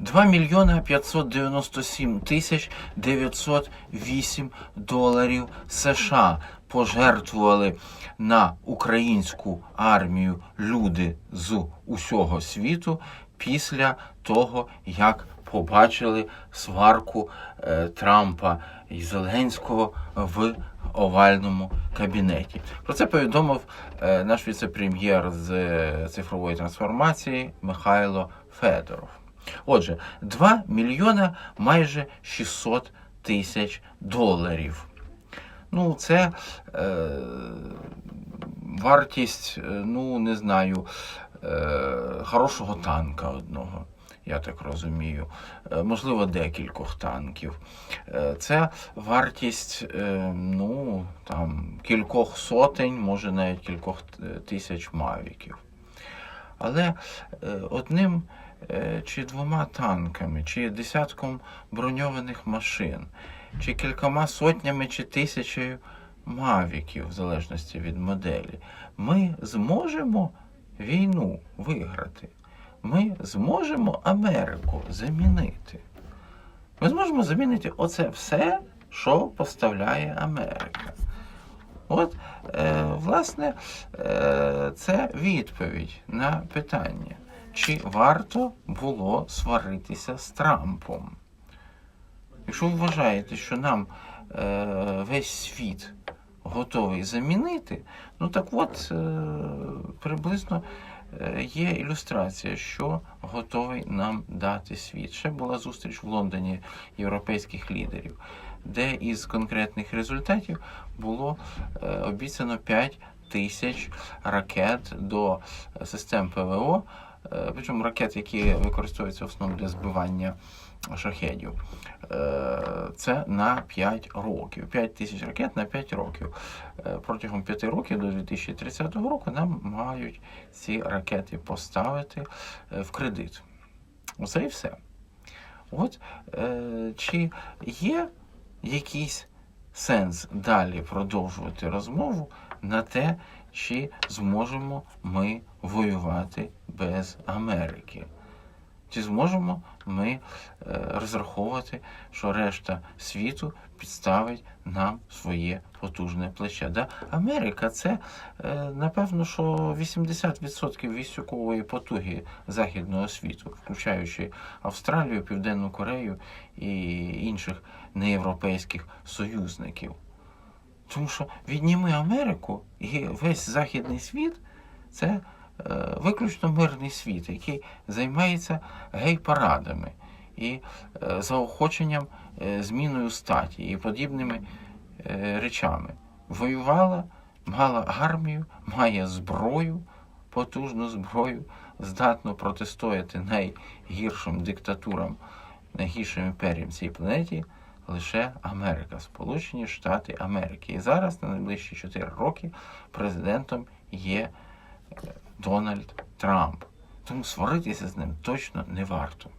2 мільйона 597 тисяч 908 доларів США пожертвували на українську армію люди з усього світу після того, як побачили сварку е, Трампа і Зеленського в овальному кабінеті. Про це повідомив е, наш віце-прем'єр з е, цифрової трансформації Михайло Федоров. Отже, 2 мільйона майже 600 тисяч доларів. Ну, це е, вартість, е, ну, не знаю, е, хорошого танка одного, я так розумію. Е, можливо, декількох танків. Е, це вартість, ну, там, кількох сотень, може навіть кількох тисяч мавіків. Але одним чи двома танками, чи десятком броньованих машин, чи кількома сотнями чи тисячею мавіків, в залежності від моделі, ми зможемо війну виграти. Ми зможемо Америку замінити. Ми зможемо замінити оце все, що поставляє Америка. От, е, власне, е, це відповідь на питання, чи варто було сваритися з Трампом. Якщо ви вважаєте, що нам е, весь світ готовий замінити, ну так от е, приблизно е, є ілюстрація, що готовий нам дати світ. Ще була зустріч в Лондоні європейських лідерів, де із конкретних результатів було е, обіцяно 5 тисяч ракет до систем ПВО, причому ракет, які використовуються в основному для збивання шахедів. Е, Це на 5 років. 5 тисяч ракет на 5 років. Е, Протягом 5 років до 2030 року нам мають ці ракети поставити е, в кредит. Оце і все. От е, чи є якийсь сенс далі продовжувати розмову на те, чи зможемо ми воювати без Америки? Чи зможемо ми е, розраховувати, що решта світу підставить нам своє потужне плече? Да? Америка це е, напевно, що 80% військової потуги західного світу, включаючи Австралію, Південну Корею і інших неєвропейських союзників. Тому що відніми Америку і весь західний світ це виключно мирний світ, який займається гей-парадами і е, заохоченням е, зміною статі і подібними е, речами. Воювала, мала армію, має зброю, потужну зброю, здатну протистояти найгіршим диктатурам, найгіршим імперіям цій планеті. Лише Америка, Сполучені Штати Америки. І зараз на найближчі 4 роки президентом є е, Дональд Трамп. Тому сваритися з ним точно не варто.